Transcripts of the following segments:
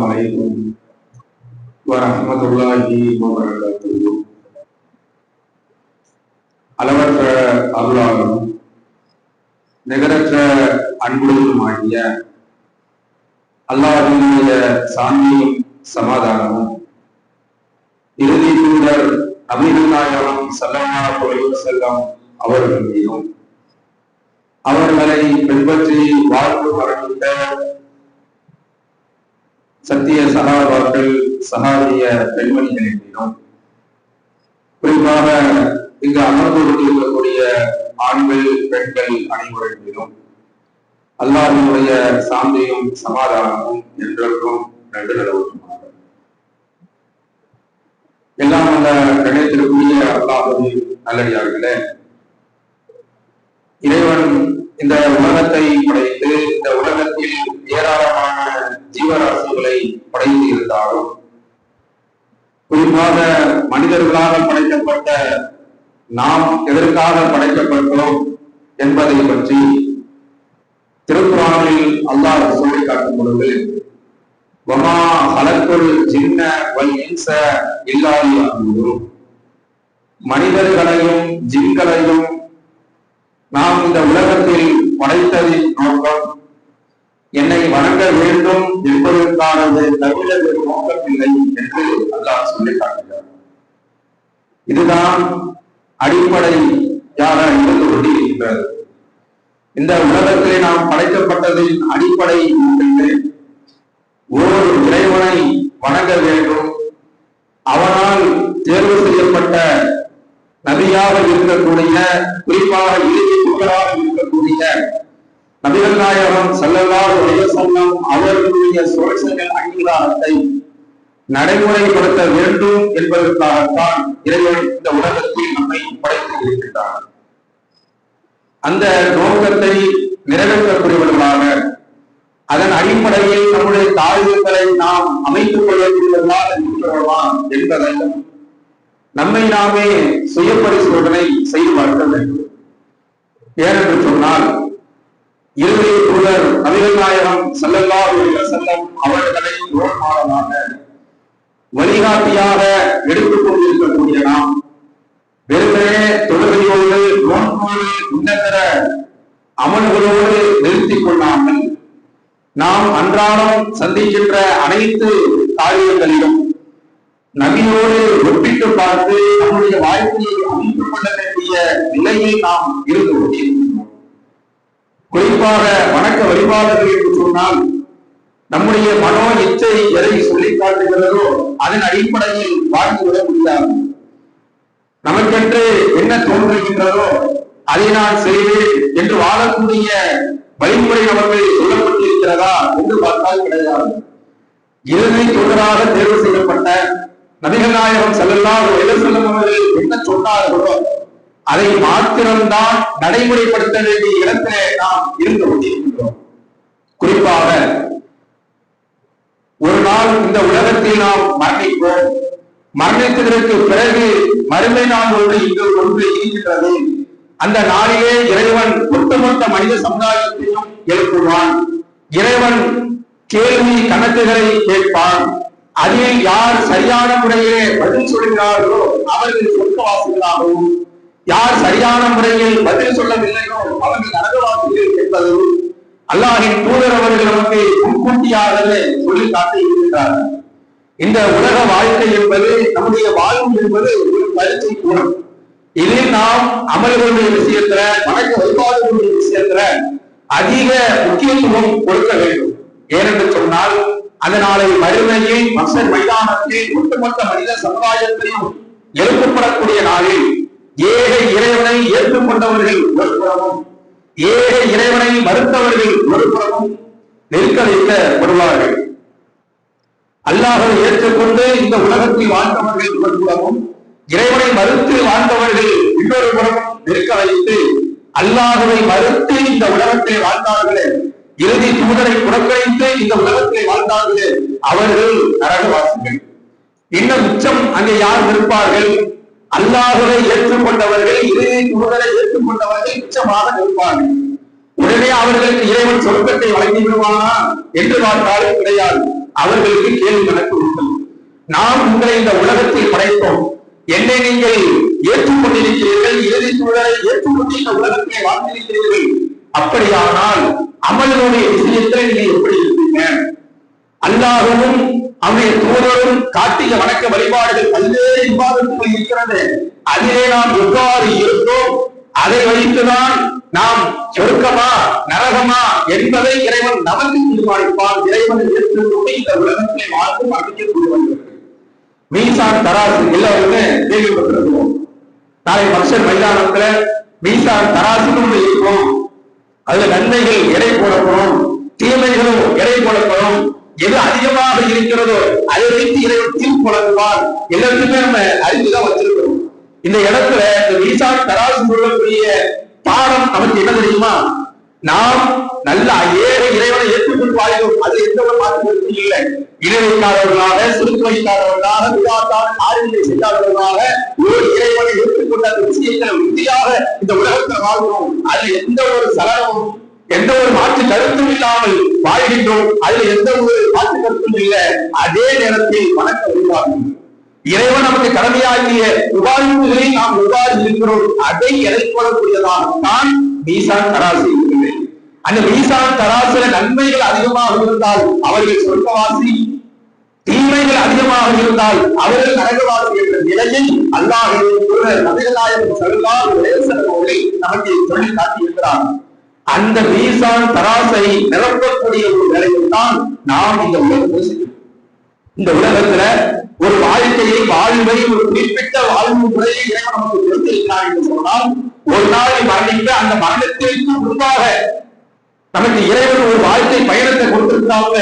வலைக்கும் வரமத்துல்லாஹி வபரகாத்துஹு அளவற்ற அருளாளரும் நிகரற்ற அன்புகளுமாகிய அல்லாஹினுடைய சாந்தியும் சமாதானமும் இறுதி தூதர் அபிநாயகம் சல்லமா பொழிவு செல்லம் அவர்கள் அவர்களை பின்பற்றி வாழ்வு மறைந்த சத்திய சகாபாக்கள் சகாரிய பெண்மணிகளிடம் குறிப்பாக இங்கு அமர்ந்து கொண்டிருக்கக்கூடிய ஆண்கள் பெண்கள் அனைவரின் அல்லாஹினுடைய சாந்தியும் சமாதானமும் என்றென்றும் நடு நிலவுமாக எல்லாம் அந்த கிடைத்திருக்கூடிய அல்லாஹது நல்லடியார்களே இறைவன் இந்த உலகத்தை படைத்து இந்த உலகத்தில் ஏராளமான ஜீவராசிகளை படைத்து இருந்தாலும் குறிப்பாக மனிதர்களாக படைக்கப்பட்ட நாம் எதற்காக படைக்கப்பட்டோம் என்பதை பற்றி திருக்குறானில் அல்லாஹ் சொல்லி காட்டும் பொழுது வமா ஹலக்குள் ஜின்ன வல் இன்ச இல்லாதி மனிதர்களையும் ஜின்களையும் நாம் இந்த உலகத்தில் படைத்ததின் நோக்கம் என்னை வணங்க வேண்டும் என்பதற்கானது தவிர நோக்கமில்லை என்று அல்லாஹ் சொல்லி காட்டுகிறார். இதுதான் அடிப்படை யாரா இருந்து கொண்டிருக்கிறது இந்த உலகத்திலே நாம் படைக்கப்பட்டதின் அடிப்படை என்பது ஒரு இறைவனை வணங்க வேண்டும். அவனால் தேர்வு செய்யப்பட்ட நபியாக இருக்கக்கூடிய குறிப்பாக இறுதி தூதராக இருக்கக்கூடிய நபிகள் நாயகம் சல்லல்லாஹு அவர்களுடைய சுரட்சங்கள் அங்கீகாரத்தை நடைமுறைப்படுத்த வேண்டும் என்பதற்காகத்தான் இறைவன் இந்த உலகத்தில் நம்மை படைத்து இருக்கின்றார் அந்த நோக்கத்தை நிறைவேற்றக்கூடியவர்களாக அதன் அடிப்படையில் நம்முடைய தாழ்வுகளை நாம் அமைத்துக் கொள்ளக்கூடியவர்களாக இருக்கிறோமா என்பதை நம்மை நாமே சுய பரிசோதனை செய்து பார்க்க வேண்டும். ஏனென்று சொன்னால் இறுதி தூதர் நபிகள் நாயகம் செல்லல்லாஹு செல்லம் அவர்களை ரோல்மாடலாக வழிகாட்டியாக எடுத்துக் கொண்டிருக்கக்கூடிய நாம் வெறுமனே தொழுகையோடு நோன்போடு உன்னதர அமல்களோடு நிறுத்திக் கொள்ளாமல் நாம் அன்றாடம் சந்திக்கின்ற அனைத்து காரியங்களிலும் நபியோடு ஒப்பிட்டு பார்த்து நம்முடைய வாழ்க்கையை அமைத்துக் கொள்ள வேண்டிய நிலையை நாம் இருந்து கொண்டிருக்கின்றோம். குறிப்பாக வணக்க வழிபாடுகள் என்று சொன்னால் நம்முடைய மனோ இச்சை எதை சொல்லி காட்டுகிறதோ அதன் அடிப்படையில் வாழ்ந்துவிட முடியாது. நமக்கென்று என்ன தோன்றுகின்றதோ அதை நான் செய்வேன் என்று வாழக்கூடிய வழிமுறை நமக்கு சொல்லப்பட்டிருக்கிறதா என்று பார்த்தால் கிடையாது. இறுதி தொடராக தேர்வு செய்யப்பட்ட நபிகள் நாயகம் செல்லலாம் செல்லும் அவர்கள் என்ன சொன்னார்களோ அதை மாத்திரம்தான் நடைமுறைப்படுத்த வேண்டிய இடத்திலே நாம் இருந்து கொண்டிருக்கின்றோம். குறிப்பாக ஒரு நாள் இந்த உலகத்தில் நாம் மரணிப்போம். மரணித்ததற்கு பிறகு மறுமை நாள் ஒன்று இங்கு ஒன்று இருக்கின்றது. அந்த நாளிலே இறைவன் ஒட்டுமொத்த மனித சமுதாயத்தையும் எழுப்புவான். இறைவன் கேள்வி கணக்குகளை கேட்பான். அதில் யார் சரியான முறையிலே பதில் சொல்கிறார்களோ அவர்கள் சொர்க்கவாசிகளாகவும் யார் சரியான முறையில் பதில் சொல்லவில்லையோ அவர்கள் நரகவாசிகள் என்பதும் அல்லாஹின் தூதர் அவர்கள் நமக்கு முன்கூட்டியாகவே சொல்லி காட்டி இருக்கின்றார்கள் இந்த உலக வாழ்க்கை என்பது நம்முடைய வாழ்வு என்பது ஒரு பரிசை கூடும் இதில் நாம் அமல்களுடைய விஷயத்துல வணக்க வழிபாடுகளுடைய விஷயத்துல அதிக முக்கியத்துவம் கொடுக்க வேண்டும். ஏனென்று சொன்னால் அதனாலே மறுமையில் மசர் மைதானத்தில் ஒட்டுமொத்த மனித சமுதாயத்தையும் எழுப்பப்படக்கூடிய நாளில் ஏக இறைவனை ஏற்றுக்கொண்டவர்கள் ஒரு புறமும் ஏக இறைவனை மறுத்தவர்கள் ஒரு புறமும் நிற்க வருவார்கள். அல்லாஹை ஏற்றுக்கொண்டு இந்த உலகத்தில் வாழ்ந்தவர்கள் ஒரு புறமும் இறைவனை மறுத்து வாழ்ந்தவர்கள் இன்னொரு புறமும் நெருக்க வைத்து அல்லாஹுவை மறுத்து இந்த உலகத்தை வாழ்ந்தார்களே இறுதி தூதரை புறக்கணித்து இந்த உலகத்தை வாழ்ந்தார்களே அவர்கள் நரகவாசிகள். இன்னும் உச்சம் அங்கே யார் இருப்பார்கள் அல்லாஹுவை ஏற்றுக்கொண்டவர்கள் இறுதி தூதரை ஏற்றுக்கொண்டவர்கள் உச்சமாக நிற்பார்கள். உடனே அவர்களுக்கு இறைவன் சொர்க்கத்தை வழங்கி விடுவானா என்று பார்த்தாலும் கிடையாது. அவர்களுக்கு கேள்வி கணக்கு உண்டு. நாம் உங்களை இந்த உலகத்தில் படைத்தோம். என்னை நீங்கள் ஏற்றுக்கொண்டிருக்கிறீர்கள் இறுதி சூழலை ஏற்றுக்கொண்டு இந்த உலகத்தை வாழ்ந்திருக்கிறீர்கள். அப்படியானால் அமலனுடைய விஷயத்தில் நீங்கள் எப்படி இருப்பீங்க? அல்லாஹவும் அவருடைய தூதரும் காட்டிய வணக்க வழிபாடுகள் பல்வேறு விவாதத்துக்குள் இருக்கிறது அதிலே நாம் எவ்வாறு இருந்தோம்? அதை வைத்துதான் நாம் சொருக்கமா நரகமா என்பதை இறைவன் நமக்கு தீர்மானிப்பான். இறைவன் ஏற்றுக்கொண்டு இந்த உலகத்திலே வாழ்ந்து மன்னிக்கக்கூடியவர்கள் மீசான் தராசு எல்லாருமே கேள்விப்பட்டிருக்கிறோம் நாளை மனுஷன் மைதானத்துல மீசான் தராசுன்னு இருக்கும். அதுல நன்மைகள் எடை போடப்படும் தீமைகளும் எடை போடப்படும். எது அதிகமாக இருக்கிறதோ அதை வைத்து இறைவன் தீர்ப்பு வழங்குவார். எல்லாத்தையுமே நம்ம அறிந்துதான் வச்சிருக்கிறோம். இந்த இடத்துல இந்த மீசான் தராசு சொல்லக்கூடிய பாடம் நமக்கு என்ன தெரியுமா? நாம் நல்ல ஏழை இறைவனை ஏற்றுக்கொண்டு வாழ்கிறோம். அது எந்த ஒரு மாற்றம் இல்லை. இணை வைக்காதவர்களாக சுருக்க வைக்காதவர்களாக விழாத்தால் செய்யாதவர்களாக ஒரு இறைவனை ஏற்றுக்கொண்ட அந்த விஷயங்களை உறுதியாக இந்த உலகத்தில் வாழ்கிறோம். அதுல எந்த ஒரு சலனமும் எந்த ஒரு மாற்று கருத்தும் இல்லாமல் வாழ்கின்றோம். அதுல எந்த ஒரு மாற்று கருத்தும் இல்லை. அதே நேரத்தில் வணக்க உருவாகும். இறைவன் நமக்கு கடமையாகிய உபாயுகளை நாம் உபாதி இருக்கிறோம்? அதை எதிர்கொள்ளக்கூடியதாகத்தான் மீசான் தராசு இருக்கிறேன் அந்த மீசான் தராசுல நன்மைகள் அதிகமாக இருந்தால் அவர்கள் சொர்க்கவாசி தீமைகள் அதிகமாக இருந்தால் அவர்கள் நரகவாசி என்ற நிலையில் அல்லாஹ் நபிகளாயம் சல்லாஹ் நமக்கு சொல்லி காட்டியிருக்கிறார். அந்த மீசான் தராசை நிரப்பக்கூடிய ஒரு நிலையில் தான் நாம் இந்த உலகத்தில் இந்த உலகத்துல ஒரு வாழ்க்கையை வாழ்வை ஒரு குறிப்பிட்ட வாழ்வு முறையை இறைவன் நமக்கு கொடுத்திருக்கிறார் என்று சொன்னால் ஒரு நாளை மரணிக்க அந்த மரணத்திற்கு முன்பாக நமக்கு இறைவன் ஒரு வாழ்க்கை பயணத்தை கொடுத்திருக்காங்க.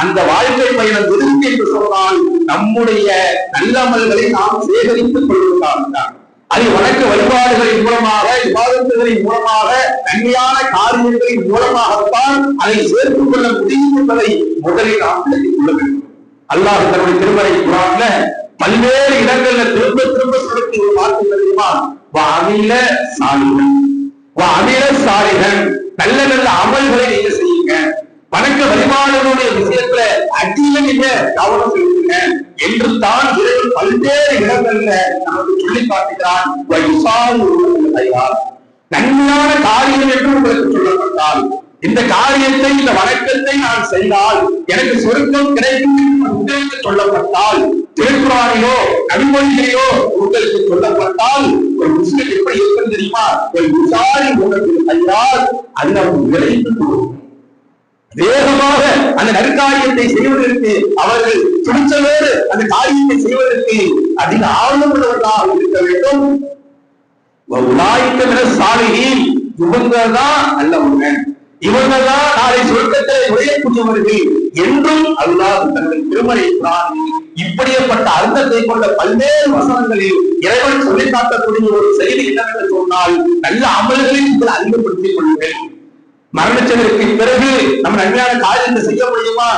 அந்த வாழ்க்கை பயணம் எதுக்கு என்று சொன்னால் நம்முடைய நல்லமல்களை நாம் சேகரித்துக் கொள்வதற்காக அது வணக்க வழிபாடுகளின் மூலமாக விவாதத்துகளின் மூலமாக நன்மையான காரியங்களின் மூலமாகத்தான் அதை சேர்த்துக் கொள்ள முடியும் என்பதை முதலில் நாம் விளக்கிக் கொள்ள வேண்டும். அல்லாஹ் தன்னுடைய திருமலை குரான்ல பல்வேறு இடங்கள்ல திரும்ப திரும்ப சொல்லக்கூடிய ஒரு வார்த்தை தெரியுமா? வா அமில சாலிகன் வா அமில சாலிகன் நல்ல நல்ல அமல்களை நீங்க செய்யுங்க. வணக்க வழிபாடுகளுடைய விஷயத்துல அடியில நீங்க கவனம் என்று தான் இறைவன் பல்வேறு இடங்கள்ல நமக்கு சொல்லி காட்டுகிறான் நன்மையான காரியம் என்று உங்களுக்கு சொல்லப்பட்டால் இந்த காரியத்தை இந்த வணக்கத்தை நான் செய்தால் எனக்கு சொருக்கம் கிடைக்கும் என்று உங்களுக்கு சொல்லப்பட்டால் திருக்குறானிலோ நபிமொழிகளையோ உங்களுக்கு சொல்லப்பட்டால் ஒரு முஸ்லிம் எப்படி இருக்கும் தெரியுமா? ஒரு விசாரி உங்களுக்கு செய்தால் அது நமக்கு விளைந்து கொடுக்கும் வேகமாக அந்த நற்காரியத்தை செய்வதற்கு அவர்கள் துணிச்சலோடு அந்த காரியத்தை செய்வதற்கு அதிக ஆர்வம் உள்ளவர்களாக இருக்க வேண்டும். உலாய்க்கிற சாலையில் இவங்க தான் அல்ல உண்மை இவங்க தான் நாளை சொர்க்கத்தில் நுழையக்கூடியவர்கள் என்றும் அல்லாஹ் தங்கள் திருமலை குரானில் இப்படியப்பட்ட அர்த்தத்தை கொண்ட பல்வேறு வசனங்களில் இறைவன் சொல்லி காட்டக்கூடிய ஒரு செய்தி என்னவென்று சொன்னால் நல்ல அமல்களை நீங்கள் அதிகப்படுத்திக் கொள்ளுங்கள். மரணச்சதற்கு பிறகு நம்ம நன்மையான காரியத்தை செய்ய முடியுமா?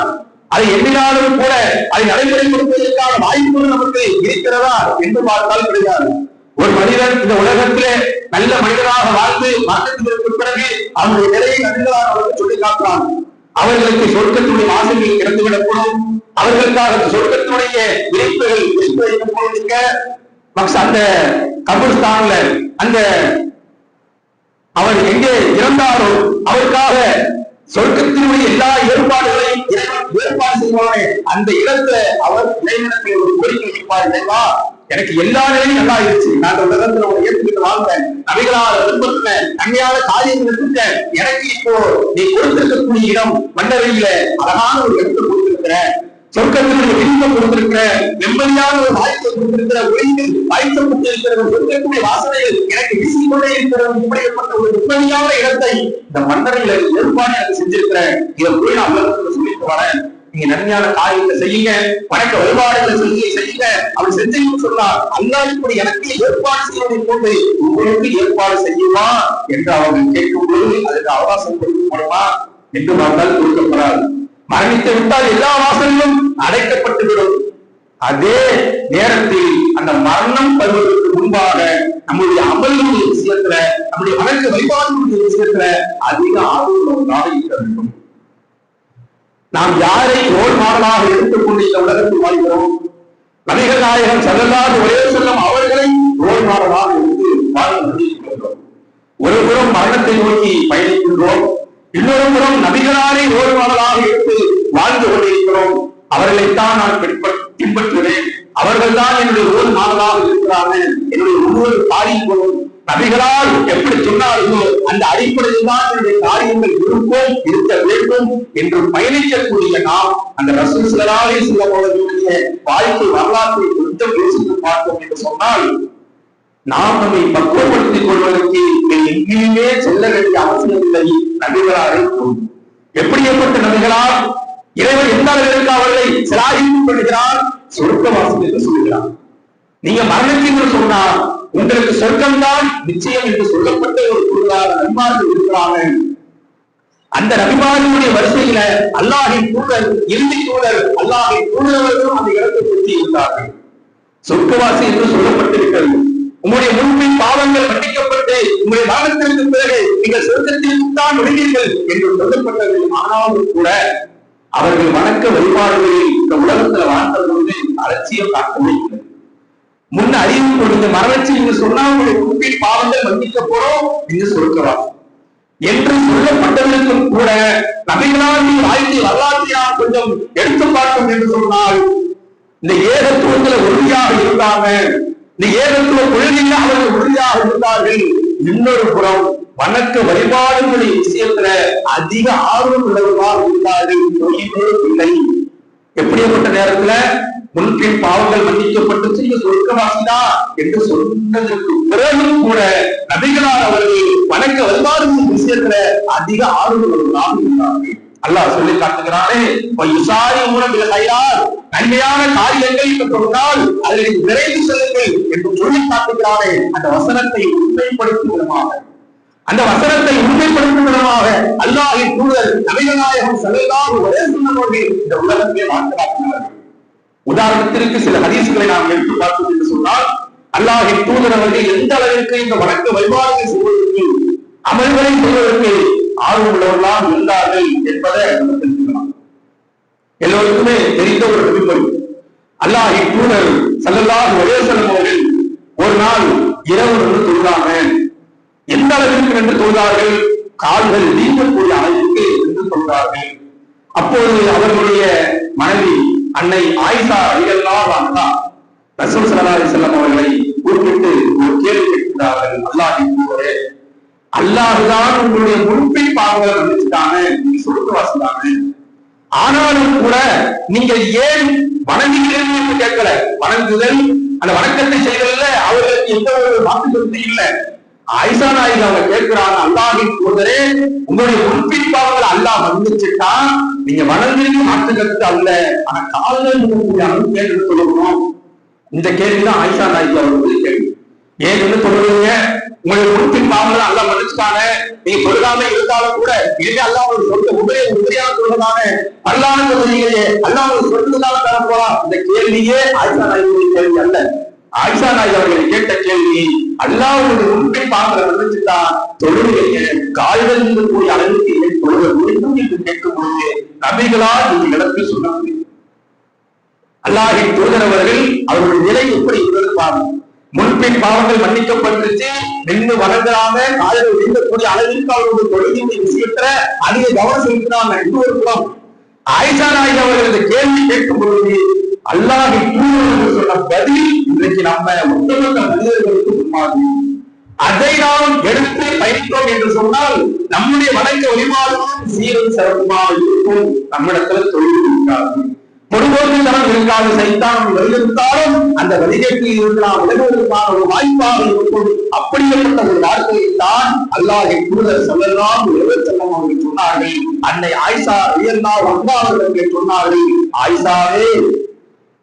அதை எண்ணினாலும் கூட அதை நடைமுறைப்படுத்துவதற்கான வாய்ப்பு நமக்கு இருக்கிறதா என்று பார்த்தால் கிடையாது. ஒரு மனிதன் இந்த உலகத்திலே நல்ல மனிதனாக வாழ்ந்து மரணத்திற்கு பிறகு அவருடைய நிலையை நன்றாக அவருக்கு சொல்லி காட்டுறான் அவர்களுக்கு சொர்க்கத்துடைய வாசல்கள் திறந்துவிடக்கூடும் அவர்களுக்காக சொர்க்கத்துடைய விரிப்புகள் விரிப்பு அந்த கபிர்ஸ்தான்ல அந்த அவர் எங்கே இறந்தாரோ அவருக்காக சொர்க்கத்தினுடைய எல்லா ஏற்பாடுகளையும் இறைவன் ஏற்பாடு செய்வானே. அந்த இடத்துல அவர் இறைவனத்தில் ஒரு கோரிக்கை வைப்பார் இல்லைவா எனக்கு எல்லா நிலையும் நல்லா இருந்துச்சு நான் அந்த உலகத்துல உங்களை ஏற்றுக்கிட்டு வாழ்ந்தேன். நபிகளால் விருப்பத்துல நன்மையான காரியங்கள் இருக்க எனக்கு இப்போ நீ கொடுத்திருக்கக்கூடிய இடம் மன்னரையில அழகான ஒரு இடத்தை கொடுத்திருக்கிறேன். சொர்க்கத்தினுடைய விருப்ப கொடுத்திருக்கிற வெம்பலியான ஒரு வாய்ப்பை கொடுத்திருக்கிற ஒளிந்து வாய்ப்பு கொடுத்திருக்கிற சொர்க்கத்துடைய வாசனையில் எனக்கு வீசிக்கொண்டே இருக்கிற இப்படிப்பட்ட ஒரு நிம்மதியான இடத்தை இந்த மன்னரையில ஏற்பாடு எனக்கு செஞ்சிருக்கிறேன் இதை போய் நான் உலகத்துல சொல்லிட்டு வரேன் நீங்க நன்மையான காரியத்தை செய்யுங்க. வணக்க வழிபாடுகளை செய்ய செய்யுங்க. அப்படி செஞ்சீங்கன்னு சொன்னா அல்லாஹ் இப்படி எனக்கு ஏற்பாடு செய்வதை கொண்டு உங்களுக்கு ஏற்பாடு செய்யுமா என்று அவர்கள் கேட்கும் பொழுது அதுக்கு அவகாசம் கொடுக்கப்படுமா? என்று பார்த்தால் கொடுக்கப்படாது. மரணித்து விட்டால் எல்லா வாசலிலும் அடைக்கப்பட்டுவிடும் அதே நேரத்தில் அந்த மரணம் வருவதற்கு முன்பாக நம்முடைய அமல்களுடைய விஷயத்துல நம்முடைய வழக்கு வழிபாடுகளுடைய விஷயத்துல அதிக ஆர்வம் இருக்க வேண்டும். நாம் யாரை ரோல் மாடலாக எடுத்துக்கொண்டு இந்த உலகத்தில் வாழ்கிறோம்? நபிகள் நாயகம் செல்லல்லாது ஒரே செல்லும் அவர்களை ரோல் மாடலாக எடுத்து வாழ்ந்து கொண்டிருக்கின்றோம். ஒரு புறம் மரணத்தை நோக்கி பயணிக்கின்றோம். இன்னொரு புறம் நபிகளாரை ரோல் மாடலாக தான் நான் பின்பற்ற- பின்பற்றுவேன். அவர்கள் தான் என்னுடைய ரோல் மாடலாக இருக்கிறார்கள். என்னுடைய ஒவ்வொரு காரியங்களும் நபிகளால் எப்படி சொன்னார்களோ அந்த அடிப்படையில் தான் என்னுடைய காரியங்கள் இருக்கும் இருக்க வேண்டும் என்று பயணிக்கக்கூடிய நாம் அந்த ரசூல் ஸல்லல்லாஹு அலைஹி அவர்களுடைய வாழ்க்கை வரலாற்றை கொஞ்சம் யோசித்து பார்த்தோம் என்று சொன்னால் நாம் நம்மை பக்குவப்படுத்திக் கொள்வதற்கு எங்கேயுமே செல்ல வேண்டிய அவசியம் இல்லை. நபிகளாக இருக்கும். எப்படியப்பட்ட நபிகளால் இறைவன் எந்த அளவிற்கு அவர்களை? சிலாகித்துக் சொர்க்க சொர்க்கவாசல் என்று சொல்கிறார் நீங்க மரணத்திற்கு சொன்னால் உங்களுக்கு சொர்க்கம்தான் நிச்சயம் என்று சொல்லப்பட்ட ஒரு பொருளாக நன்மார்கள் இருக்கிறார்கள். அந்த நபிமாரியுடைய வரிசையில அல்லாஹின் தூதர் இறுதி தூதர் அல்லாஹின் தூதரவர்களும் அந்த இடத்தை சுற்றி இருந்தார்கள். சொர்க்கவாசி என்று சொல்லப்பட்டிருக்கிறது. உங்களுடைய முன்பின் பாவங்கள் மன்னிக்கப்பட்டு உங்களுடைய மரணத்திற்கு பிறகு நீங்கள் சொர்க்கத்தில் தான் நுழைவீர்கள் என்று சொல்லப்பட்டது. ஆனாலும் கூட அவர்கள் வணக்க வழிபாடுகளில் இந்த உலகத்துல வாழ்ந்த பொழுது அலட்சியம் காட்டவே இல்லை. முன் அறிவு கொடுத்த மரணச்சி நீங்க சொன்னா உங்களை முன்பின் பாவங்கள் மன்னிக்க போறோம் என்று சொல்கிறார் என்று சொல்லப்பட்டவர்களுக்கும் கூட நபிகளாரின் வாழ்க்கை வரலாற்றையா கொஞ்சம் எடுத்து பார்க்கும் என்று சொன்னால் இந்த ஏகத்துவத்துல உறுதியாக இருந்தாங்க. இந்த ஏகத்துவ கொள்கையில் அவர்கள் உறுதியாக இருந்தார்கள். இன்னொரு புறம் வணக்க வழிபாடுகளின் விஷயத்துல அதிக ஆர்வம் உள்ளவர்களாக இருந்தார்கள் தொழிலே இல்லை. எப்படிப்பட்ட நேரத்துல முன்பின் பாவங்கள் மன்னிக்கப்பட்டு செய்ய சொர்க்கவாசிதா என்று சொன்னதற்கு பிறகும் கூட நபிகளார் அவர்கள் வணக்க வழிபாடுகளின் விஷயத்துல அதிக ஆர்வம் உள்ளவர்களாக இருந்தார்கள் அல்லாஹ் சொல்லி காட்டுகிறானே யுசாரி மூலம் கையால் நன்மையான காரியங்கள் என்று சொன்னால் அதில் விரைந்து செல்லுங்கள் என்று சொல்லி காட்டுகிறானே. அந்த வசனத்தை உண்மைப்படுத்தும் விதமாக அந்த வசனத்தை உண்மைப்படுத்தும் விதமாக அல்லாஹின் தூதர் நபிகநாயகம் செல்லலாம் ஒரே சொன்னபோது இந்த உலகத்தை மாற்றாக்கினார்கள் உதாரணத்திற்கு சில ஹதீஸ்களை நாம் எடுத்து பார்த்தோம் என்று சொன்னால் அல்லாஹி தூதர் அவர்கள் எந்த அளவிற்கு இந்த வழக்கு வழிபாடுகளை செய்வதற்கு அமல்களை செய்வதற்கு ஆர்வம் உள்ளவர்களாக இருந்தார்கள் என்பதை நம்ம தெரிஞ்சுக்கலாம் எல்லோருக்குமே தெரிந்த ஒரு நபிமொழி அல்லாஹி தூதர் சல்லல்லாஹு ஒரே செல்லும் அவர்கள் ஒரு நாள் இரவு நின்று தொழுதாங்க. எந்த அளவிற்கு நின்று தொழுதார்கள் கால்கள் நீங்கக்கூடிய அளவிற்கு நின்று தொழுதார்கள் அப்போது அவர்களுடைய மனைவி அன்னை ஆயிஷா அலிகல்லாஹ் அண்ணா ரசூல் ஸல்லல்லாஹு அலைஹி அவர்களை குறிப்பிட்டு ஒரு கேள்வி கேட்கிறார்கள் அல்லாஹ்வின் தூதரே அல்லாஹுதான் உங்களுடைய முழுப்பை பாவங்களை மன்னிச்சுட்டாங்க நீங்க சொல்லிட்டு வாசித்தாங்க ஆனாலும் கூட நீங்கள் ஏன் வணங்குகிறீர்கள் என்று கேட்கல? வணங்குதல் அந்த வணக்கத்தை செய்ததில்ல அவர்களுக்கு எந்த ஒரு வாக்கு இல்லை. ஆயிஷா நாயகி அவங்க கேட்கிறாங்க அல்லாஹின் தூதரே உங்களுடைய முன்பின் அல்லாஹ் வந்துச்சுட்டான் நீங்க வணங்குறீங்க மாற்று அல்ல. ஆனா காலில் உங்களுக்கு அளவு கேட்டு சொல்லணும். இந்த கேள்விதான் ஆயிஷா நாயகி அவர்களுடைய கேள்வி. ஏன் என்ன சொல்றீங்க? உங்களுடைய முன்பின் பாவங்களை அல்லாஹ் மன்னிச்சுட்டாங்க. நீங்க சொல்லாம இருந்தாலும் கூட இனிமே அல்லாஹ் ஒரு சொல்ல உபரிய உபரியான சொல்றதானே? அல்லாஹ் சொல்றீங்களே அல்லாஹ் ஒரு சொல்றதுனால தர போலாம் இந்த கேள்வியே ஆயிஷா நாயகியுடைய கேள்வி அல்ல. ஆயிஷா நாய் அவர்களை கேட்ட கேள்வி அல்லாவுடைய உண்மை பாக்குற மன்னிச்சுட்டா தொழுகைய கால்கள் கூடிய அளவுக்கு ஏன் தொழுக முடியும் என்று கேட்கும் பொழுது நபிகளால் இந்த இடத்தில் சொல்ல முடியும். அல்லாஹின் தூதர் நிலை எப்படி இருந்திருப்பாங்க முன்பின் பாவங்கள் மன்னிக்கப்பட்டுச்சு நின்று வளர்ந்தாங்க காலையில் நீங்கக்கூடிய அளவிற்கு அவர்களுடைய தொழுகையுடைய விஷயத்துல அதிக கவனம் செலுத்தினாங்க. இன்னொரு புறம் ஆயிஷா நாயகி அவர்கள் இந்த கேள்வி கேட்கும் பொழுது அல்லாஹ் தூதர் என்று சொன்ன பதில் இன்றைக்கு நம்ம ஒட்டுமொத்த மனிதர்களுக்கு முன்மாதிரி அதை நாம் எடுத்து பயணித்தோம் என்று சொன்னால் நம்முடைய வணக்க வழிபாடுகளும் சீரும் சிறப்புமாக இருக்கும். நம்மிடத்துல தொழில் இருக்காது. பொதுபோக்கு தரம் இருக்காது. சைத்தானம் வலியுறுத்தாலும் அந்த வழிகேட்டில் இருந்து நாம் விலகுவதற்கான ஒரு வாய்ப்பாக இருக்கும். அப்படிப்பட்ட ஒரு வார்த்தையை தான் அல்லாஹை கூடுதல் சொல்லலாம் செல்லம் அவர்கள் சொன்னார்கள். அன்னை ஆயிஷா உயர்ந்தால் வந்தார்கள் என்று சொன்னார்கள். ஆயிஷாவே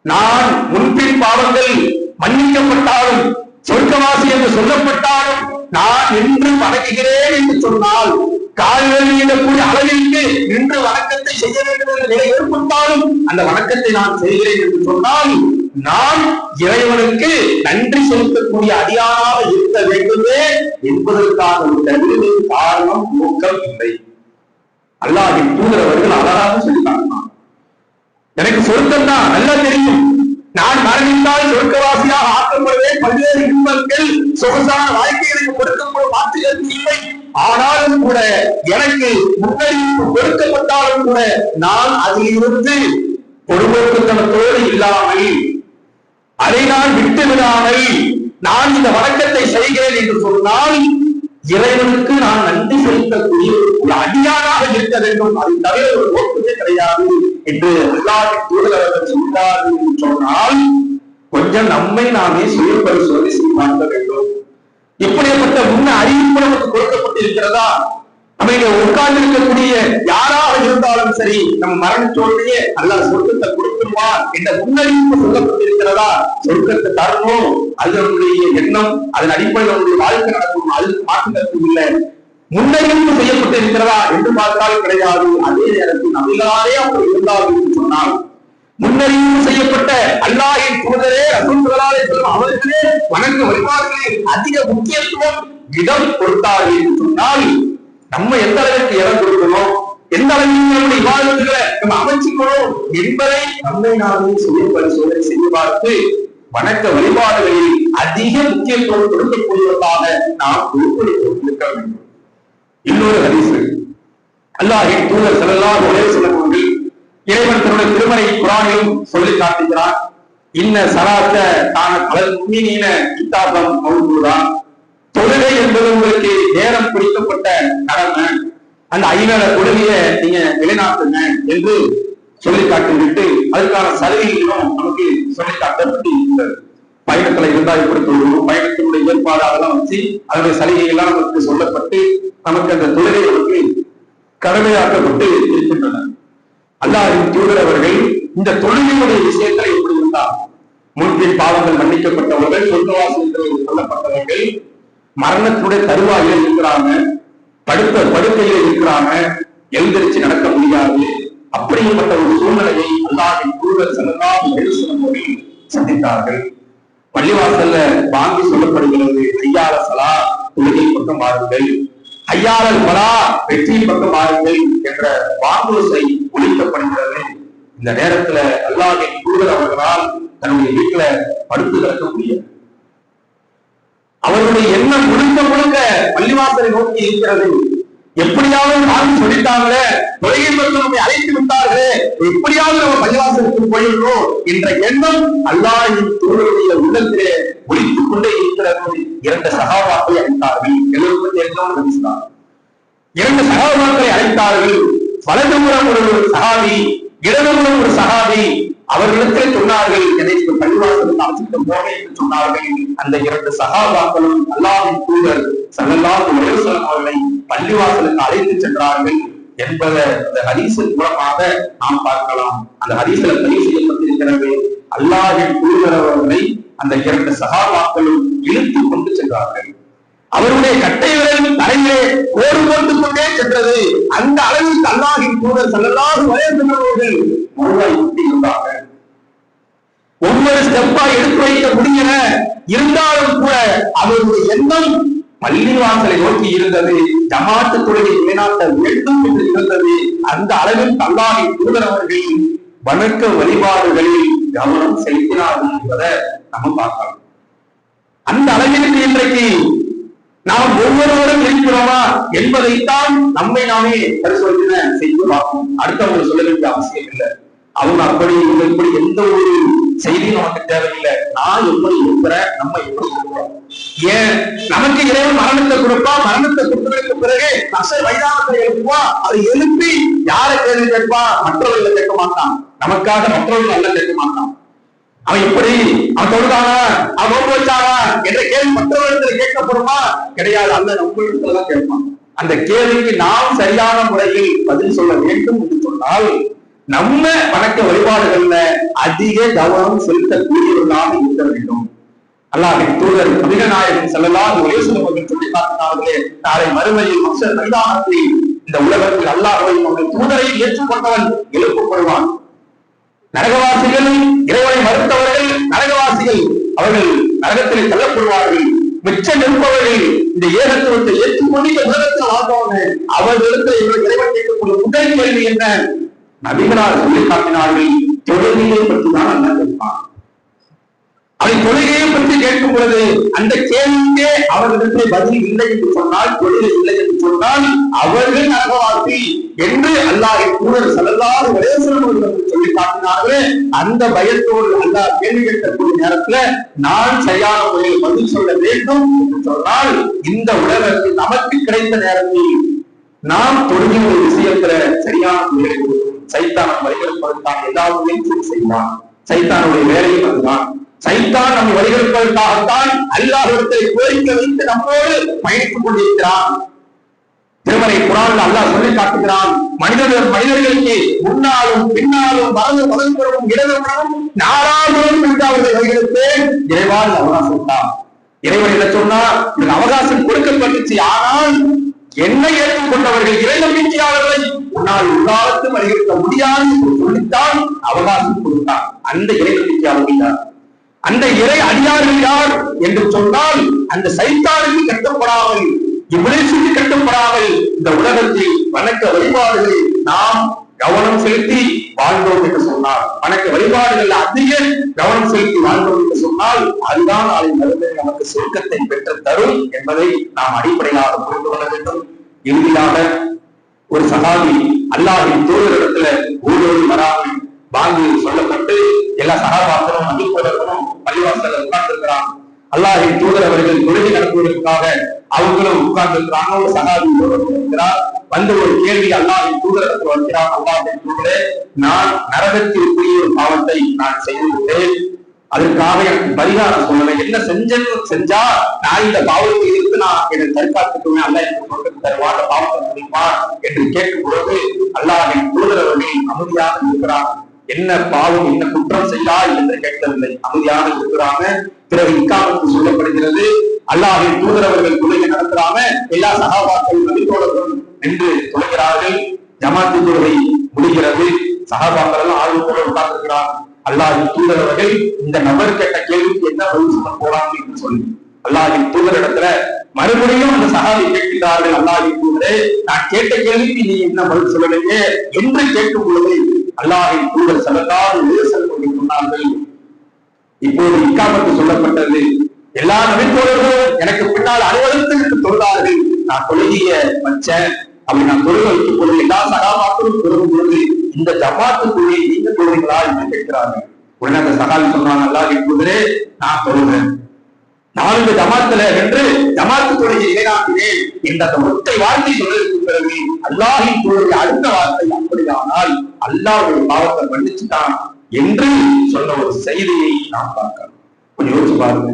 நான் முன்பின் பாவங்கள் மன்னிக்கப்பட்டாலும் சொர்க்கவாசி என்று சொல்லப்பட்டாலும் நான் நின்று வணங்குகிறேன் என்று சொன்னால் கால்கள் நீடக்கூடிய அளவிற்கு நின்று வணக்கத்தை செய்ய வேண்டும் என்ற நிலை ஏற்பட்டாலும் அந்த வணக்கத்தை நான் செய்கிறேன் என்று சொன்னால் நான் இறைவனுக்கு நன்றி செலுத்தக்கூடிய அடியானாக இருக்க வேண்டுமே என்பதற்கான ஒரு தகுதி காரணம் நோக்கம் இல்லை. அல்லாஹின் தூதரவர்கள் அழகாக சொல்லி எனக்கு சொர்க்கம் தான் நல்லா தெரியும். நான் மரணித்தால் சொர்க்கவாசியாக ஆக்கப்படுவேன். பல்வேறு இன்பங்கள் சொகுசான வாழ்க்கை எனக்கு கொடுக்கப்படும் வார்த்தைகள் இல்லை. ஆனாலும் கூட எனக்கு முன்னறிவிப்பு கொடுக்கப்பட்டாலும் கூட நான் அதில் இருந்து பொறுப்போக்குத்தனத்தோடு இல்லாமல் அதை நான் விட்டு விடாமல் நான் இந்த வணக்கத்தை செய்கிறேன் என்று சொன்னால் இறைவனுக்கு நான் நன்றி செலுத்தக்கூடிய ஒரு அடியானாக இருக்க வேண்டும். அதை தவிர ஒரு நோக்கமே கிடையாது. என்று அல்லாஹ்வின் தூதர் அவர்கள் சொன்னார்கள் என்று சொன்னால் கொஞ்சம் நம்மை நாமே சுய பரிசோதனை செய்து பார்க்க வேண்டும் இப்படிப்பட்ட முன்ன அறிவிப்பு நமக்கு கொடுக்கப்பட்டிருக்கிறதா? நம்ம இங்க உட்கார்ந்து இருக்கக்கூடிய யாராக இருந்தாலும் சரி நம்ம மரணத்தோடைய அல்ல சொர்க்கத்தை கொடுத்துருவா என்ற முன்னறிவிப்பு சொல்லப்பட்டிருக்கிறதா? சொர்க்கத்தை தரணும் அது நம்முடைய எண்ணம் அதன் அடிப்படையில் நம்முடைய வாழ்க்கை நடக்கும் அது மாற்றுதற்கு இல்லை. முன்னறிவிப்பு செய்யப்பட்டிருக்கிறதா என்று பார்த்தால் கிடையாது. அதே நேரத்தில் நம்மளாரே அவர் இருந்தார் என்று சொன்னால் முன்னறிவிப்பு செய்யப்பட்ட அல்லாஹின் தூதரே அசுந்தராலே சொல்லும் அவர்களே வணக்க வழிபாடுகளே அதிக முக்கியத்துவம் இடம் கொடுத்தார்கள் என்று சொன்னால் நம்ம எந்த அளவுக்கு இடம் கொடுக்கணும்? எந்த அளவுக்கு நம்முடைய விவாதங்களை நம்ம அமைச்சுக்கணும் என்பதை நம்மை நாமே சொல்லி பரிசோதனை செய்து பார்த்து வணக்க வழிபாடுகளில் அதிக முக்கியத்துவம் கொடுக்கக்கூடியவர்களாக நாம் உருப்படித்து இருக்க வேண்டும். இன்னொரு ஹரிசு அல்லாஹின் தூதர் ஸல்லல்லாஹு ஒரே வஸல்லம் இறைவன் தன்னுடைய திருமலை குரானிலும் சொல்லி காட்டுகிறான் இன்ன சலாத்த தான கலல் முன்னின கித்தாபம் மௌதுதான் தொழுகை என்பது உங்களுக்கு நேரம் குறிக்கப்பட்ட கடமை. அந்த ஐநேர தொழுகைய நீங்க நிலைநாட்டுங்க என்று சொல்லி காட்டிவிட்டு அதற்கான சலுகைகளும் நமக்கு சொல்லி காட்டப்பட்டு இருக்கிறது பயணத்துல இருந்தா எப்படி பயணத்தினுடைய ஏற்பாடு அதெல்லாம் வச்சு அதனுடைய சலுகைகள்லாம் நமக்கு சொல்லப்பட்டு நமக்கு அந்த தொழுகை நமக்கு கடமையாக்கப்பட்டு இருக்கின்றன. அல்லாஹின் தூதர் அவர்கள் இந்த தொழுகையுடைய விஷயத்துல எப்படி இருந்தார் முன்பின் பாவங்கள் மன்னிக்கப்பட்டவர்கள் சொர்க்கவாசி சொல்லப்பட்டவர்கள் மரணத்துடைய தருவாயில இருக்கிறாங்க படுத்த படுக்கையில இருக்கிறாங்க எழுந்திரிச்சு நடக்க முடியாது. அப்படிப்பட்ட ஒரு சூழ்நிலையை அல்லாஹின் தூதர் செல்லலாம் சந்தித்தார்கள். பள்ளிவாசல்ல வாங்கி சொல்லப்படுகிறது ஐயால சலா தொழுகை பக்கம் வாருங்கள். ஐயாளர் பலா வெற்றி பக்கம் வாருங்கள் என்ற வாங்குவசை ஒழிக்கப்படுகிறது. இந்த நேரத்துல அல்லாஹின் கூடுதல் அவர்களால் தன்னுடைய வீட்டுல படுத்து கிடக்க முடியாது. அவர்களுடைய எண்ணம் முழுக்க முழுக்க பள்ளிவாசலை நோக்கி இருக்கிறது. எப்படியாவது வாங்கி சொல்லிட்டாங்களே தொலைகை நம்மை அழைத்து விட்டார்களே எப்படியாவது நம்ம பள்ளிவாசலுக்கு போயிடணும் என்ற எண்ணம் அல்லாஹின் தூதருடைய உள்ளத்திலே ஒழித்துக் கொண்டே இருக்கிறது இரண்டு சகாபாக்களை அழைத்தார்கள். எல்லோருக்கும் தெரிந்தவங்க பேசினார் இரண்டு சகாபாக்களை அழைத்தார்கள். வலதுபுறம் ஒரு சகாவி இடதுபுறம் ஒரு சகாவி அவர்களுக்கே சொன்னார்கள் என்னை இந்த பள்ளிவாசலுக்கு அழைத்து போக என்று சொன்னார்கள். அந்த இரண்டு சகாபாக்களும் அல்லாவின் தூதர் சல்லல்லாஹு அலைஹி அவர்களை பள்ளிவாசலுக்கு அழைத்து சென்றார்கள் என்பதை அந்த ஹரிசன் மூலமாக நாம் பார்க்கலாம். அந்த ஹதீஸ்ல பதிவு செய்யப்பட்டிருக்கிறது அல்லாஹின் தூதர் அவர்களை அந்த இரண்டு சகாபாக்களும் இழுத்து கொண்டு சென்றார்கள். அவருடைய கட்டை விரல் தலையிலே கோடு போட்டு கொண்டே சென்றது. அந்த அளவிற்கு அல்லாஹின் தூதர் சல்லல்லாஹு அலைஹி அவர்கள் மறுவாய் இருந்தார்கள் ஒவ்வொரு ஸ்டெப்பா எடுத்து வைக்க முடியல. இருந்தாலும் கூட அவருடைய எண்ணம் பள்ளிவாசலை நோக்கி இருந்தது. ஜமாத்து தொழிலை நிலைநாட்ட வேண்டும் என்று இருந்தது. அந்த அளவில் அல்லாஹின் தூதர் வணக்க வழிபாடுகளில் கவனம் செலுத்தினார்கள் என்பதை நம்ம பார்க்கலாம் அந்த அளவிற்கு இன்றைக்கு நாம் ஒவ்வொருவரும் இருக்கிறோமா என்பதைத்தான் நம்மை நாமே பரிசோதனை செய்து பார்ப்போம். அடுத்தவங்க சொல்ல வேண்டிய அவசியம் இல்லை. அவங்க அப்படி இப்படி எந்த ஒரு செய்தி நமக்கு தேவையில்லை. நான் எப்படி இருக்கிறேன்? நம்ம எப்படி இருக்கிறோம்? ஏன்? நமக்கு இறைவன் மரணத்தை கொடுப்பா? மரணத்தை கொடுத்ததற்கு பிறகு நச வைதானத்தை எழுப்புவா? அதை எழுப்பி யாரை கேள்வி கேட்பா? மற்றவர்களை கேட்க மாட்டான். நமக்காக மற்றவர்கள் அல்ல கேட்க மாட்டான். அவன் எப்படி? அவன் தொழுதானா? அவன் ஒன்று வச்சானா? என்ற கேள்வி மற்றவர்களிடத்துல கேட்கப்படுமா? கிடையாது. அந்த நம்மளிடத்துலதான் கேட்பான். அந்த கேள்விக்கு நாம் சரியான முறையில் பதில் சொல்ல வேண்டும் என்று சொன்னால் நம்ம வணக்க வழிபாடுகள்ல அதிக கவனம் செலுத்தக்கூடியவர்களாக இருக்க வேண்டும். அல்லாஹின் தூதர் நபிகநாயகன் செல்லலாம் ஒரே அவர்கள் சொல்லி காட்டினார்களே நாளை மறுமையில் மக்சர் மைதானத்தில் இந்த உலகத்தில் அல்லாஹையும் அவர்கள் தூதரையும் ஏற்றுக்கொண்டவன் எழுப்பப்படுவான் நரகவாசிகள் இறைவனை மறுத்தவர்கள் நரகவாசிகள் அவர்கள் நரகத்திலே தள்ளப்படுவார்கள். மிச்சம் இருப்பவர்கள் இந்த ஏகத்துவத்தை ஏற்றுக்கொண்டு இந்த உலகத்தில் வாழ்ந்தவர்கள் அவர்களிடத்தில் இவர்கள் இறைவன் கேட்கக்கூடிய முதல் கேள்வி என்ன? நபிகளார் சொல்லி காட்டினார்கள் தொழுகையை பற்றி தான் அண்ணன் கேட்பான் அவன் தொழுகையை பற்றி கேட்கும் பொழுது அந்த கேள்விக்கே அவர்களுக்கு பதில் இல்லை என்று சொன்னால் தொழுகை இல்லை என்று சொன்னால் அவர்கள் நகவாசி என்று அல்லாஹ் கூடர் செல்லல்லாத விளையாசனம் சொல்லி காட்டினார்களே அந்த பயத்தோடு அல்லாஹ் கேள்வி கேட்கக்கூடிய நேரத்துல நான் சரியான முறையில் பதில் சொல்ல வேண்டும் என்று சொன்னால் இந்த உலகத்தில் நமக்கு கிடைத்த நேரத்தில் நாம் தொழுகிற ஒரு விஷயத்துல சரியான முறையில் சைத்தான வழிகளுக்கு ஏதாவது செய்வான் சைத்தானுடைய வேலையும் அதுதான் சைத்தான் நம்ம வழிகளுக்காகத்தான் அல்லாஹிடத்தை கோரிக்கை வைத்து நம்மோடு பயணித்துக் கொண்டிருக்கிறான். திருமலை குரான் அல்லாஹ் சொல்லி காட்டுகிறான் மனிதர்கள் மனிதர்களுக்கு முன்னாலும் பின்னாலும் வலது வலதுபுறமும் இடதுபுறமும் என்று அவர்கள் வழிகளுக்கு இறைவான் அவகாசம் இறைவன் என்ன சொன்னா அவகாசம் கொடுக்கப்பட்டுச்சு. ஆனால் என்னை ஏற்றுக்கொண்டவர்கள் இறை நம்பிக்கையாளர்களை உன்னால் உள்ளாலத்து வழியிருக்க முடியாது சொல்லித்தான் அவகாசம் கொடுத்தார் அந்த இறை நம்பிக்கையாளர்கள் அந்த இறை அடியார்கள் யார் என்று சொன்னால் அந்த சைத்தானுக்கு கட்டப்படாமல் இவ்விளைச்சுக்கு கட்டப்படாமல் இந்த உலகத்தில் வணக்க வழிபாடுகளை நாம் கவனம் செலுத்தி வாழ்ந்தோம் என்று சொன்னார். வணக்க வழிபாடுகள் அதிக கவனம் செலுத்தி வாழ்ந்தோம் என்று சொன்னால் அதுதான் அதை மறுமை நமக்கு சுருக்கத்தை பெற்று தரும் என்பதை நாம் அடிப்படையாக புரிந்து கொள்ள வேண்டும். இறுதியாக ஒரு சகாபி அல்லாஹின் தூதரிடத்துல ஊழல் வராமல் வாங்கி சொல்லப்பட்டு எல்லா சகாபாக்களும் மதிப்பதற்கும் பள்ளிவாசல உட்கார்ந்து இருக்கிறான் அல்லாஹின் தூதர் அவர்கள் தொழுகை நடத்துவதற்காக அவங்களும் உட்கார்ந்து இருக்கிறாங்க ஒரு சகாபி இருக்கிறார். வந்து ஒரு கேள்வி அல்லாஹின் தூதரத்தில் வருகிறார். அல்லாஹின் தூதரே நான் நரகத்திற்குரிய ஒரு பாவத்தை நான் செய்திருக்கிறேன் அதற்காக எனக்கு பரிகாரம் சொல்லுவேன் என்ன செஞ்சேன்னு செஞ்சா நான் இந்த பாவத்தை இருந்து நான் என்னை தற்காத்துக்குவேன் அல்ல எனக்கு சொல்றது தருவா பாவத்தை முடியுமா என்று கேட்கும் பொழுது அல்லாஹின் தூதர் அவர்கள் அமைதியாக இருக்கிறார் என்ன பாவம் என்ன குற்றம் செய்தால் என்று கேட்கவில்லை. அமைதியாக இருக்கிறாங்க பிறகு இக்காமத்து சொல்லப்படுகிறது அல்லாஹின் தூதரவர்கள் தொழுகை நடத்தாம எல்லா சகாபாக்களும் நபித்தோழர்களும் என்று தொழுகிறார்கள். ஜமாத்து தொழுகை முடிகிறது. சகாபாக்கள் எல்லாம் ஆர்வத்தோடு உட்கார்ந்திருக்கிறார். அல்லாஹின் தூதரவர்கள் இந்த நபர் கேட்ட கேள்விக்கு என்ன பதில் சொல்ல போறாங்க என்று சொல்லி அல்லாஹின் தூதரிடத்துல மறுபடியும் அந்த சகாவை கேட்கிறார்கள் அல்லாஹின் தூதரே நான் கேட்ட கேள்விக்கு நீ என்ன பதில் சொல்லலையே? என்று கேட்கும் பொழுது அல்லாஹின் தூதர் செல்லத்தாறு விமர்சனம் கொண்டு சொன்னார்கள். இப்போது இக்காமத்து சொல்லப்பட்டது எல்லா நபித்தோழர்களும் எனக்கு பின்னால் அலுவலகத்துக்கு தொழுதார்கள். நான் தொழுகிய வச்சேன். அப்படி நான் தொழுக வைக்கும் பொழுது எல்லா சகாபாக்களும் தொழுகும் பொழுது இந்த ஜமாத்து தொழிலை நீங்க தொழுகிறீங்களா என்று கேட்கிறார்கள். உடனே அந்த சகாவி சொன்னாங்க அல்லாஹின் தூதரே நான் தொழுகிறேன். நான்கு ஜமாத்துல என்று ஜமாத்து தொழிலை நிலைநாட்டினேன் என்ற அந்த ஒற்றை வார்த்தை சொல்வதற்கு பிறகு அல்லாஹின் தூதருடைய அடுத்த வார்த்தை அப்படியானால் அல்லாஹுடைய பாவத்தை மன்னிச்சுட்டான். என்று சொன்ன ஒரு செய்தியை நாம் பார்க்கலாம். கொஞ்சம் யோசிச்சு பாருங்க.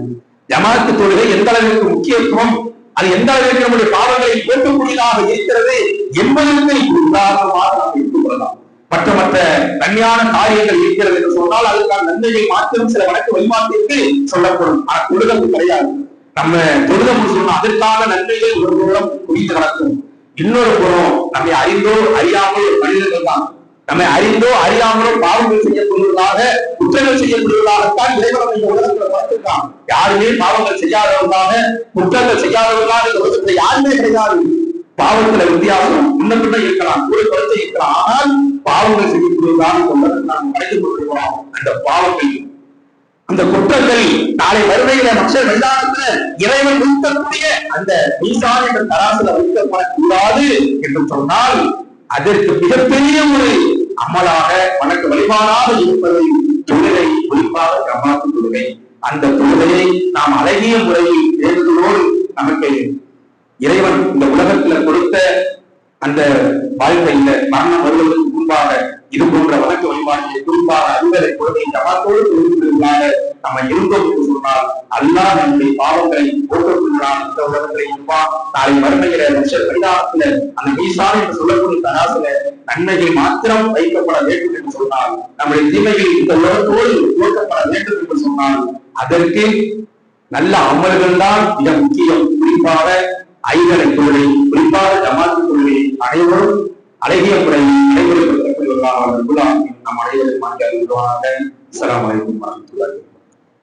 ஜமாத்து தொழுகை எந்த அளவிற்கு முக்கியத்துவம்? அது எந்த அளவிற்கு நம்முடைய பாவங்களை போக்கக்கூடியதாக இருக்கிறது என்பதற்கு உதாரணமாக நாம் எடுத்துக்கொள்ளலாம் மற்ற மற்ற தனியான காரியங்கள் இருக்கிறது என்று சொன்னால் அதுக்கான நன்மையை மாத்திரம் சில வழக்கு வழிபாட்டிற்கு சொல்லப்படும். ஆனா தொழுதல் கிடையாது. நம்ம தொழுதம் முடிச்சோம்னா அதற்கான நன்மைகள் ஒரு மூலம் குவிந்து நடக்கும் இன்னொரு புறம் நம்மை அறிந்தோ அறியாமல் மனிதர்கள் தான். நம்மை அறிந்தோ அறியாமலோ பாவங்கள் செய்யப்படுவதாக குற்றங்கள் செய்யப்படுவதாகத்தான் இறைவன் இந்த உலகத்துல பார்த்திருக்கான். யாருமே பாவங்கள் செய்யாதவர்களாக குற்றங்கள் செய்யாதவர்களாக இந்த உலகத்துல யாருமே கிடையாது. பாவத்துல வித்தியாசம் முன்ன பின்ன இருக்கலாம். ஒரு குறைச்சல் இருக்கலாம். ஆனால் பாவங்கள் செய்யப்படுவதாக இந்த நாம் அடைந்து கொண்டிருக்கிறோம் அந்த பாவங்கள். அந்த குற்றங்கள் நாளை வறுமையில மக்கள் மைதானத்துல இறைவன் நிறுத்தக்கூடிய அந்த மீசான் என்ற தராசுல வைக்கப்படக்கூடாது என்று சொன்னால் அதற்கு மிகப்பெரிய ஒரு அமலாக வணக்க வழிபாடாக இருப்பதை தொழிலை குறிப்பாக ஜமாத்து தொழுகை அந்த தொழுகையை நாம் அழகிய முறையில் தேர்தலோடு நமக்கு இறைவன் இந்த உலகத்துல கொடுத்த அந்த வாழ்க்கையில மரணம் வருவதற்கு முன்பாக இது போன்ற வழக்க வழிபாடுகளை குறிப்பாக அறிவரை கொள்கை ஜமாத்தோடு தொழில்களாக நம்ம இருந்தோம் என்று சொன்னால் அல்லா நம்முடைய பாவங்களை போக்கக்கூடியான் இந்த உலகத்திலே இருப்பான். நாளை மறுமையில லட்ச பரிதாபத்துல அந்த மீசான் என்று சொல்லக்கூடிய தராசுல நன்மைகள் மாத்திரம் வைக்கப்பட வேண்டும் என்று சொன்னால் நம்முடைய தீமைகள் இந்த உலகத்தோடு போட்டப்பட வேண்டும் என்று சொன்னால் அதற்கு நல்ல அமல்கள் தான் மிக முக்கியம். குறிப்பாக ஐதனை தொழிலை குறிப்பாக ஜமாத்து தொழிலை அனைவரும் அழகிய முறையில் நடைமுறைப்படுத்தப்படுவதாக நம் அனைவரும் மாற்றி அறிவுறுவாங்க அஸ்ஸலாமு அலைக்கும் வரமத்துல்லாஹி